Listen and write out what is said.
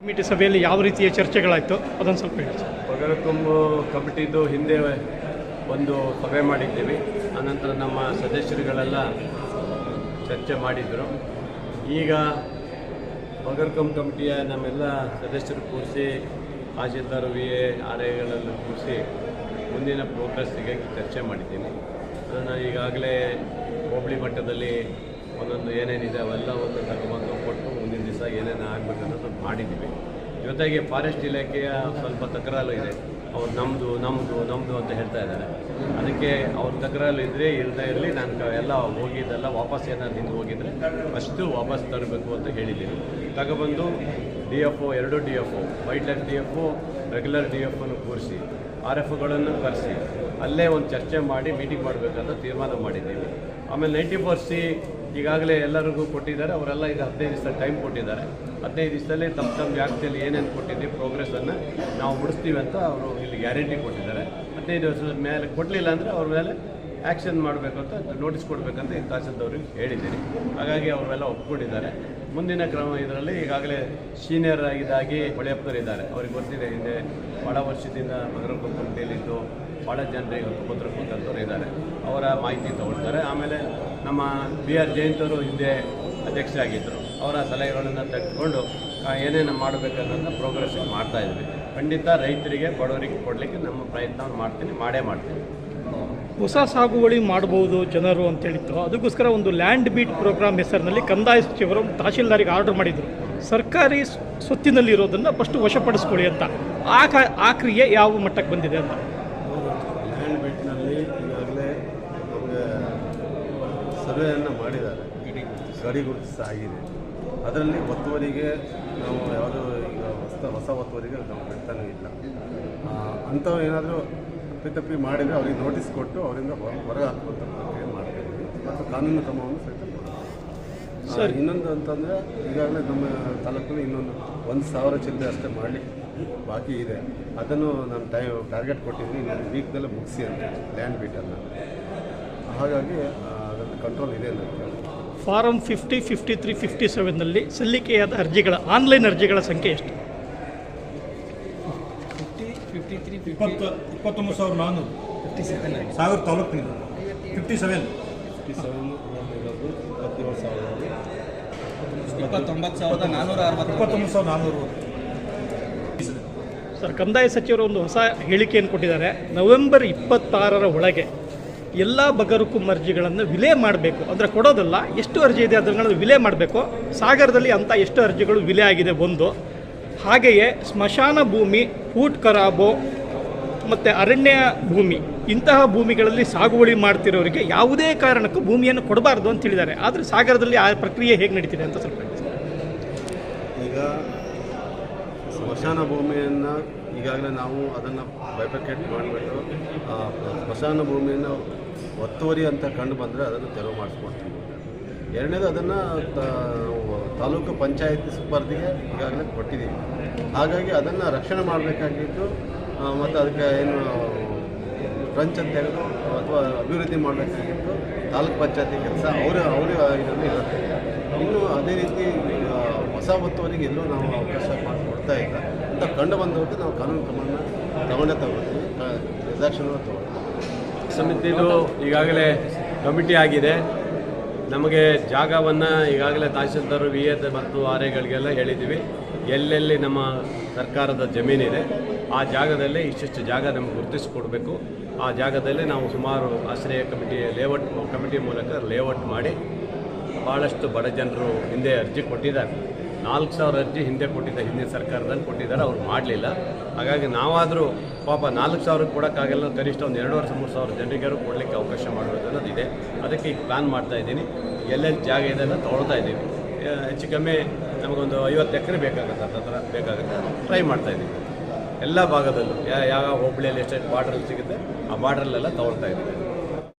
Committee ಸಭೆಯಲ್ಲಿ ಯಾವ ರೀತಿಯ ಚರ್ಚೆಗಳಾಯಿತು ಅದೊಂದು ಸ್ವಲ್ಪ ಹೇಳಿ ಪಗರ ಪಗರಕುಂಬು ಕಮಿಟಿದು ಹಿಂದೆ ಒಂದು ಸಭೆ ಮಾಡಿದ್ದೀವಿ. ಆನಂತರ ನಮ್ಮ ಸದಸ್ಯರುಗಳೆಲ್ಲ ಚರ್ಚೆ ಮಾಡಿದರು. ಈಗ ಪಗರ್ಕಂ ಕಮಿಟಿಯ ನಮ್ಮೆಲ್ಲ ಸದಸ್ಯರು ಕೂರಿಸಿ ತಹಶೀಲ್ದಾರ್ ವಿ ಎ ಆರ್ ಎಗಳೆಲ್ಲ ಕೂರಿಸಿ ಮುಂದಿನ ಪ್ರೋಗ್ರೆಸ್ಸಿಗೆ ಚರ್ಚೆ ಮಾಡಿದ್ದೀನಿ ಅದನ್ನು ಈಗಾಗಲೇ ಹೋಬಳಿ ಮಟ್ಟದಲ್ಲಿ ಒಂದೊಂದು ಏನೇನಿದೆ ಅವೆಲ್ಲ ಒಂದು ತಗೊಂಡು ಕೊಟ್ಟು ಏನೇನು ಆಗಬೇಕನ್ನೋದು ಮಾಡಿದ್ದೀವಿ. ಜೊತೆಗೆ ಫಾರೆಸ್ಟ್ ಇಲಾಖೆಯ ಸ್ವಲ್ಪ ತಕರಾರು ಇದೆ. ಅವ್ರು ನಮ್ಮದು ನಮ್ಮದು ನಮ್ಮದು ಅಂತ ಹೇಳ್ತಾ ಇದ್ದಾರೆ. ಅದಕ್ಕೆ ಅವ್ರ ತಕರಾರು ಇದ್ದರೆ ಇಲ್ಲದೇ ಇರಲಿ, ನಾನು ಎಲ್ಲ ಹೋಗಿದ್ದೆಲ್ಲ ವಾಪಸ್ ಏನಾದ್ರು ಹಿಂದೆ ಹೋಗಿದ್ರೆ ಫಸ್ಟು ವಾಪಸ್ ತರಬೇಕು ಅಂತ ಹೇಳಿದ್ದೀನಿ. ತಗೊಬಂದು ಡಿ ಎಫ್ ಒ, ಎರಡು D F O wildlife D F O, regular D F ಅನ್ನು ಕೂರಿಸಿ, ಆರ್ ಎಫ್ಗಳನ್ನು ಕರೆಸಿ, ಅಲ್ಲೇ ಒಂದು ಚರ್ಚೆ ಮಾಡಿ, ಮೀಟಿಂಗ್ ಮಾಡಬೇಕಂತ ತೀರ್ಮಾನ ಮಾಡಿದ್ದೀವಿ. ಆಮೇಲೆ ನೈಂಟಿ ಫೋರ್ ಸಿ ಈಗಾಗಲೇ ಎಲ್ಲರಿಗೂ ಕೊಟ್ಟಿದ್ದಾರೆ. ಅವರೆಲ್ಲ ಈಗ ಹದಿನೈದು ದಿವಸ ಟೈಮ್ ಕೊಟ್ಟಿದ್ದಾರೆ. ಹದಿನೈದು ದಿವಸದಲ್ಲಿ ತಮ್ಮ ತಮ್ಮ ವ್ಯಾಪ್ತಿಯಲ್ಲಿ ಏನೇನು ಕೊಟ್ಟಿದ್ದೀವಿ ಪ್ರೋಗ್ರೆಸನ್ನು ನಾವು ಮುಡಿಸ್ತೀವಿ ಅಂತ ಅವರು ಇಲ್ಲಿ ಗ್ಯಾರಂಟಿ ಕೊಟ್ಟಿದ್ದಾರೆ. ಹದಿನೈದು ದಿವಸದ ಮೇಲೆ ಕೊಡಲಿಲ್ಲ ಅಂದರೆ ಅವ್ರ ಮೇಲೆ ಆ್ಯಕ್ಷನ್ ಮಾಡಬೇಕು ಅಂತ ನೋಟಿಸ್ ಕೊಡಬೇಕಂತ ಈ ತಹಸೀಲ್ದವ್ರಿಗೆ ಹೇಳಿದ್ದೀನಿ. ಹಾಗಾಗಿ ಅವರೆಲ್ಲ ಒಪ್ಕೊಂಡಿದ್ದಾರೆ. ಮುಂದಿನ ಕ್ರಮ ಇದರಲ್ಲಿ ಈಗಾಗಲೇ ಸೀನಿಯರ್ ಆಗಿದ್ದಾಗಿ ಹೊಳೆಯಪ್ಪರಿದ್ದಾರೆ ಅವ್ರಿಗೆ ಗೊತ್ತಿದೆ, ಹಿಂದೆ ಭಾಳ ವರ್ಷದಿಂದ ಮಗರ ಕಮಿಟಿಯಲ್ಲಿದ್ದು ಭಾಳ ಜನರಿಗೆ ತೊಂದರೆ ಕೂತಂಥವ್ರು ಇದ್ದಾರೆ. ಅವರ ಮಾಹಿತಿ ತಗೊಳ್ತಾರೆ. ಆಮೇಲೆ ನಮ್ಮ ಬಿ ಆರ್ ಜಯಂತವರು ಹಿಂದೆ ಅಧ್ಯಕ್ಷರಾಗಿದ್ದರು. ಅವರ ಸಲಹೆಗಳನ್ನು ತೆಗೆದುಕೊಂಡು ಏನೇನು ಮಾಡಬೇಕನ್ನೋದನ್ನ ಪ್ರೋಗ್ರೆಸ್ ಮಾಡ್ತಾ ಇದ್ವಿ. ಖಂಡಿತ ರೈತರಿಗೆ, ಬಡವರಿಗೆ ಕೊಡಲಿಕ್ಕೆ ನಮ್ಮ ಪ್ರಯತ್ನ ಮಾಡ್ತೀನಿ, ಮಾಡೇ ಮಾಡ್ತೀನಿ. ಹೊಸ ಸಾಗುವಳಿ ಮಾಡಬಹುದು ಜನರು ಅಂತ ಹೇಳಿತ್ತು. ಅದಕ್ಕೋಸ್ಕರ ಒಂದು ಲ್ಯಾಂಡ್ ಬೀಟ್ ಪ್ರೋಗ್ರಾಮ್ ಹೆಸರಿನಲ್ಲಿ ಕಂದಾಯ ಸಚಿವರು ತಹಶೀಲ್ದಾರಿಗೆ ಆರ್ಡರ್ ಮಾಡಿದರು. ಸರ್ಕಾರಿ ಸ್ವತ್ತಿನಲ್ಲಿರೋದನ್ನು ಫಸ್ಟ್ ವಶಪಡಿಸ್ಕೊಳ್ಳಿ ಅಂತ. ಆ ಆ ಕ್ರಿಯೆ ಯಾವ ಮಟ್ಟಕ್ಕೆ ಬಂದಿದೆ ಅಂತ ಲ್ಯಾಂಡ್ ಬಿಟ್ನಲ್ಲಿ ಈಗಾಗಲೇ ನಮಗೆ ಸರ್ವೆಯನ್ನು ಮಾಡಿದ್ದಾರೆ. ಗಡಿ ಗುರುತಿಸ ಆಗಿದೆ ಅದರಲ್ಲಿ ಒತ್ತುವರಿಗೆ ನಾವು ಯಾವುದೋ ಈಗ ಹೊಸ ಹೊಸ ಒತ್ತುವರಿಗೆ ನಾವು ಬಿಡ್ತಾನೆ ಇಲ್ಲ. ಅಂಥವು ಏನಾದರೂ ತಪ್ಪಿತಪ್ಪಿ ಮಾಡಿದರೆ ಅವರಿಗೆ ನೋಟಿಸ್ ಕೊಟ್ಟು ಅವರಿಂದ ಹೊರ- ಹೊರಗೆ ಹಾಕುವಂಥ ಪ್ರಕ್ರಿಯೆ ಮತ್ತು ಕಾನೂನು ಕ್ರಮವನ್ನು ಸಹಿತ ಸರ್. ಇನ್ನೊಂದು ಅಂತಂದರೆ ಈಗಾಗಲೇ ನಮ್ಮ ತಾಲೂಕಲ್ಲಿ ಇನ್ನೊಂದು ಒಂದು ಸಾವಿರ ಚಿಲ್ಲರೆ ಅಷ್ಟೇ ಮಾಡಲಿಕ್ಕೆ ಬಾಕಿ ಇದೆ. ಅದನ್ನು ನಾನು ಟೈ ಟಾರ್ಗೆಟ್ ಕೊಟ್ಟಿದ್ದೀನಿ. ಇನ್ನೊಂದು ವೀಕ್ದಲ್ಲೇ ಮುಗಿಸಿ ಅಂತ ಲ್ಯಾಂಡ್ ಬೀಟನ್ನು ಹಾಗಾಗಿ ಅದರಲ್ಲಿ ಕಂಟ್ರೋಲ್ ಇದೆ form fifty fifty three fifty ಸೆವೆನ್ನಲ್ಲಿ ಸಲ್ಲಿಕೆಯಾದ ಅರ್ಜಿಗಳ ಆನ್ಲೈನ್ ಅರ್ಜಿಗಳ ಸಂಖ್ಯೆ ಎಷ್ಟು? ಇಪ್ಪತ್ತು ಇಪ್ಪತ್ತೊಂಬತ್ತು ಸಾವಿರದ ನಾನ್ನೂರು. ಸಾವಿರ ತಾಲೂಕಿನಿಂದ. ಫಿಫ್ಟಿ ಸೆವೆನ್ ಫಿಫ್ಟಿ ಸೆವೆನ್ ಇರೋದು ಇಪ್ಪತ್ತೇಳು ಸಾವಿರ ಇಪ್ಪತ್ತೊಂಬತ್ತು ಸಾವಿರದ ನಾನ್ನೂರ ಅರವತ್ತು ಇಪ್ಪತ್ತೊಂಬತ್ತು ಸಾವಿರ ನಾನ್ನೂರು. ಸರ್ ಕಂದಾಯ ಸಚಿವರು ಒಂದು ಹೊಸ ಹೇಳಿಕೆಯನ್ನು ಕೊಟ್ಟಿದ್ದಾರೆ. ನವೆಂಬರ್ ಇಪ್ಪತ್ತಾರರ ಒಳಗೆ ಎಲ್ಲ ಬಗರುಕು ಅರ್ಜಿಗಳನ್ನು ವಿಲೇ ಮಾಡಬೇಕು. ಅಂದರೆ ಕೊಡೋದಲ್ಲ, ಎಷ್ಟು ಅರ್ಜಿ ಇದೆ ಅದನ್ನು ವಿಲೇ ಮಾಡಬೇಕು. ಸಾಗರದಲ್ಲಿ ಅಂಥ ಎಷ್ಟು ಅರ್ಜಿಗಳು ವಿಲೇ ಆಗಿದೆ ಒಂದು ಹಾಗೆಯೇ ಸ್ಮಶಾನ ಭೂಮಿ ಫೂಟ್ ಕರಾಬೋ, ಮತ್ತು ಅರಣ್ಯ ಭೂಮಿ, ಇಂತಹ ಭೂಮಿಗಳಲ್ಲಿ ಸಾಗುವಳಿ ಮಾಡ್ತಿರೋರಿಗೆ ಯಾವುದೇ ಕಾರಣಕ್ಕೂ ಭೂಮಿಯನ್ನು ಕೊಡಬಾರ್ದು ಅಂತ ಹೇಳಿದ್ದಾರೆ. ಆದರೆ ಸಾಗರದಲ್ಲಿ ಆ ಪ್ರಕ್ರಿಯೆ ಹೇಗೆ ನಡೀತಿದೆ ಅಂತ ಸ್ವಲ್ಪ ಈಗ ಸ್ಮಶಾನ ಭೂಮಿಯನ್ನು ಈಗಾಗಲೇ ನಾವು ಅದನ್ನು ಬೈಫರ್ಕೇಟ್ ಮಾಡಿಬಿಟ್ಟು ಸ್ಮಶಾನ ಭೂಮಿಯನ್ನು ಒತ್ತುವರಿ ಅಂತ ಕಂಡು ಬಂದರೆ ಅದನ್ನು ತೆರವು ಮಾಡಿಸ್ಕೊಡ್ತೀವಿ. ಎರಡನೇದು ಅದನ್ನು ತಾಲೂಕು ಪಂಚಾಯತ್ ಸ್ಪರ್ಧೆಗೆ ಈಗಾಗಲೇ ಕೊಟ್ಟಿದ್ದೀವಿ. ಹಾಗಾಗಿ ಅದನ್ನು ರಕ್ಷಣೆ ಮಾಡಬೇಕಾಗಿತ್ತು ಮತ್ತು ಅದಕ್ಕೆ ಏನು ಫ್ರಂಚ್ ಅಂತ ತೆಗೆದು ಅಥವಾ ಅಭಿವೃದ್ಧಿ ಮಾಡಬೇಕಾಗಿತ್ತು ತಾಲೂಕು ಪಂಚಾಯತಿ ಕೆಲಸ ಅವರು, ಅವರ ಇದರಲ್ಲಿ ಇರುತ್ತೆ. ಇನ್ನು ಅದೇ ರೀತಿ ಹೊಸ ಒತ್ತುವರಿಗೆ ಎಲ್ಲೂ ನಾವು ಅವಕಾಶ ಮಾಡಿಕೊಡ್ತಾ ಇಲ್ಲ. ಅಂತ ಕಂಡು ಬಂದವರಿಗೆ ನಾವು ಕಾನೂನು ಕ್ರಮವನ್ನು ತಗೊಂಡೇ ತಗೊಳ್ತೀವಿ. ನಿರ್ದಾಕ್ಷಿಣ್ಯ ತಗೊಳ್ತೀವಿ. ಸಮಿತಿದು ಈಗಾಗಲೇ ಕಮಿಟಿ ಆಗಿದೆ. ನಮಗೆ ಜಾಗವನ್ನು ಈಗಾಗಲೇ ತಹಶೀಲ್ದಾರ್, ವಿ ಎ ಮತ್ತು ಆರ್ ಎಗಳಿಗೆಲ್ಲ ಹೇಳಿದ್ದೀವಿ. ಎಲ್ಲೆಲ್ಲಿ ನಮ್ಮ ಸರ್ಕಾರದ ಜಮೀನಿದೆ, ಆ ಜಾಗದಲ್ಲಿ ಇಷ್ಟಿಷ್ಟು ಜಾಗ ನಮಗೆ ಗುರುತಿಸಿಕೊಡ್ಬೇಕು. ಆ ಜಾಗದಲ್ಲಿ ನಾವು ಸುಮಾರು ಆಶ್ರಯ ಕಮಿಟಿ ಲೇಔಟ್ ಕಮಿಟಿ ಮೂಲಕ ಲೇಔಟ್ ಮಾಡಿ ಭಾಳಷ್ಟು ಬಡ ಜನರು ಹಿಂದೆ ಅರ್ಜಿ ಕೊಟ್ಟಿದ್ದಾರೆ. ನಾಲ್ಕು ಸಾವಿರ ಅರ್ಜಿ ಹಿಂದೆ ಕೊಟ್ಟಿದ್ದ, ಹಿಂದಿನ ಸರ್ಕಾರದಲ್ಲಿ ಕೊಟ್ಟಿದ್ದಾರೆ, ಅವ್ರು ಮಾಡಲಿಲ್ಲ. ಹಾಗಾಗಿ ನಾವಾದರೂ ಪಾಪ ನಾಲ್ಕು ಸಾವಿರಕ್ಕೆ ಕೊಡೋಕ್ಕಾಗಲ್ಲ, ಕನಿಷ್ಠ ಒಂದು ಎರಡು ವರ್ಷ, ಮೂರು ಸಾವಿರ ಜನರಿಗಾರು ಕೊಡಲಿಕ್ಕೆ ಅವಕಾಶ ಮಾಡಬೇಕು ಅನ್ನೋದು ಇದೆ. ಅದಕ್ಕೆ ಈಗ ಪ್ಲ್ಯಾನ್ ಮಾಡ್ತಾ ಇದ್ದೀನಿ. ಎಲ್ಲೆಲ್ಲಿ ಜಾಗ ಇದೆ ಎಲ್ಲ ತೊಗೊಳ್ತಾ ಇದ್ದೀವಿ. ಹೆಚ್ಚು ಕಮ್ಮಿ ನಮಗೊಂದು ಐವತ್ತು ಎಕರೆ ಬೇಕಾಗುತ್ತೆ ಹತ್ರ ಬೇಕಾಗುತ್ತೆ. ಟ್ರೈ ಮಾಡ್ತಾ ಇದ್ದೀವಿ. ಎಲ್ಲ ಭಾಗದಲ್ಲೂ ಯಾವ ಯಾವ ಹೋಬಳಿಯಲ್ಲಿ ಎಷ್ಟೆಷ್ಟು ಬಾರ್ಡ್ರಲ್ಲಿ ಸಿಗುತ್ತೆ, ಆ ಬಾರ್ಡ್ರಲ್ಲೆಲ್ಲ ತೊಗೊಳ್ತಾ ಇದ್ದೀವಿ.